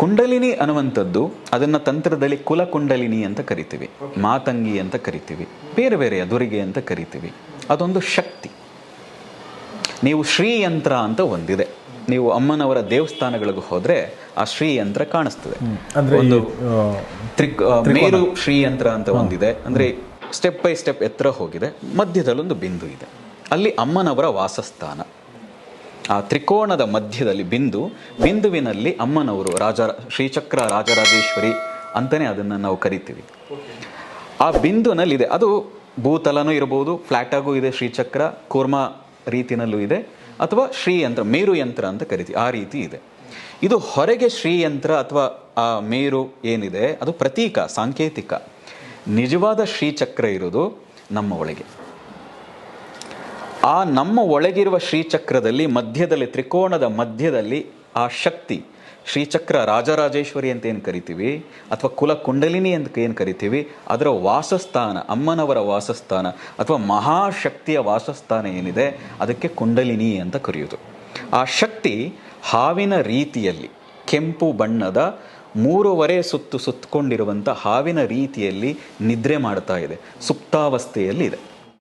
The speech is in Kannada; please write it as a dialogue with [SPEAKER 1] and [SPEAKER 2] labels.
[SPEAKER 1] ಕುಂಡಲಿನಿ ಅನ್ನುವಂಥದ್ದು ಅದನ್ನ ತಂತ್ರದಲ್ಲಿ ಕುಲ ಕುಂಡಲಿನಿ ಅಂತ ಕರಿತೀವಿ. ಮಾತಂಗಿ ಅಂತ ಕರಿತೀವಿ. ಬೇರೆ ಬೇರೆ ದುರಿಗೆ ಅಂತ ಕರಿತೀವಿ. ಅದೊಂದು ಶಕ್ತಿ. ನೀವು ಶ್ರೀಯಂತ್ರ ಅಂತ ಒಂದಿದೆ. ನೀವು ಅಮ್ಮನವರ ದೇವಸ್ಥಾನಗಳಿಗೆ ಹೋದ್ರೆ ಆ ಶ್ರೀಯಂತ್ರ ಕಾಣಿಸ್ತದೆ. ಒಂದು ತ್ರಿಕ್ ಮೇರು ಶ್ರೀಯಂತ್ರ ಅಂತ ಒಂದಿದೆ. ಅಂದ್ರೆ ಸ್ಟೆಪ್ ಬೈ ಸ್ಟೆಪ್ ಎತ್ತರ ಹೋಗಿದೆ. ಮಧ್ಯದಲ್ಲೊಂದು ಬಿಂದು ಇದೆ. ಅಲ್ಲಿ ಅಮ್ಮನವರ ವಾಸಸ್ಥಾನ. ಆ ತ್ರಿಕೋಣದ ಮಧ್ಯದಲ್ಲಿ ಬಿಂದು, ಬಿಂದುವಿನಲ್ಲಿ ಅಮ್ಮನವರು, ರಾಜ, ಶ್ರೀಚಕ್ರ ರಾಜರಾಜೇಶ್ವರಿ ಅಂತಲೇ ಅದನ್ನು ನಾವು ಕರಿತೀವಿ. ಆ ಬಿಂದುನಲ್ಲಿದೆ, ಅದು ಭೂತಲನೂ ಇರಬಹುದು ಫ್ಲ್ಯಾಟಾಗೂ ಇದೆ, ಶ್ರೀಚಕ್ರ, ಕೂರ್ಮ ರೀತಿನಲ್ಲೂ ಇದೆ, ಅಥವಾ ಶ್ರೀಯಂತ್ರ ಮೇರು ಯಂತ್ರ ಅಂತ ಕರಿತೀವಿ, ಆ ರೀತಿ ಇದೆ. ಇದು ಹೊರಗೆ ಶ್ರೀಯಂತ್ರ ಅಥವಾ ಆ ಮೇರು ಏನಿದೆ, ಅದು ಪ್ರತೀಕ, ಸಾಂಕೇತಿಕ. ನಿಜವಾದ ಶ್ರೀಚಕ್ರ ಇರೋದು ನಮ್ಮ ಒಳಗೆ. ಆ ನಮ್ಮ ಒಳಗಿರುವ ಶ್ರೀಚಕ್ರದಲ್ಲಿ ಮಧ್ಯದಲ್ಲಿ ತ್ರಿಕೋಣದ ಮಧ್ಯದಲ್ಲಿ ಆ ಶಕ್ತಿ, ಶ್ರೀಚಕ್ರ ರಾಜರಾಜೇಶ್ವರಿ ಅಂತ ಏನು ಕರಿತೀವಿ? ಅಥವಾ ಕುಲ ಕುಂಡಲಿನಿ ಅಂತ ಏನು ಕರಿತೀವಿ? ಅದರ ವಾಸಸ್ಥಾನ, ಅಮ್ಮನವರ ವಾಸಸ್ಥಾನ, ಅಥವಾ ಮಹಾಶಕ್ತಿಯ ವಾಸಸ್ಥಾನ ಏನಿದೆ? ಅದಕ್ಕೆ ಕುಂಡಲಿನಿ ಅಂತ ಕರೆಯೋದು. ಆ ಶಕ್ತಿ ಹಾವಿನ ರೀತಿಯಲ್ಲಿ, ಕೆಂಪು ಬಣ್ಣದ ಮೂರುವರೆ ಸುತ್ತು ಸುತ್ತಕೊಂಡಿರುವಂಥ ಹಾವಿನ ರೀತಿಯಲ್ಲಿ ನಿದ್ರೆ ಮಾಡ್ತಾ ಇದೆ, ಸುಪ್ತಾವಸ್ಥೆಯಲ್ಲಿ ಇದೆ.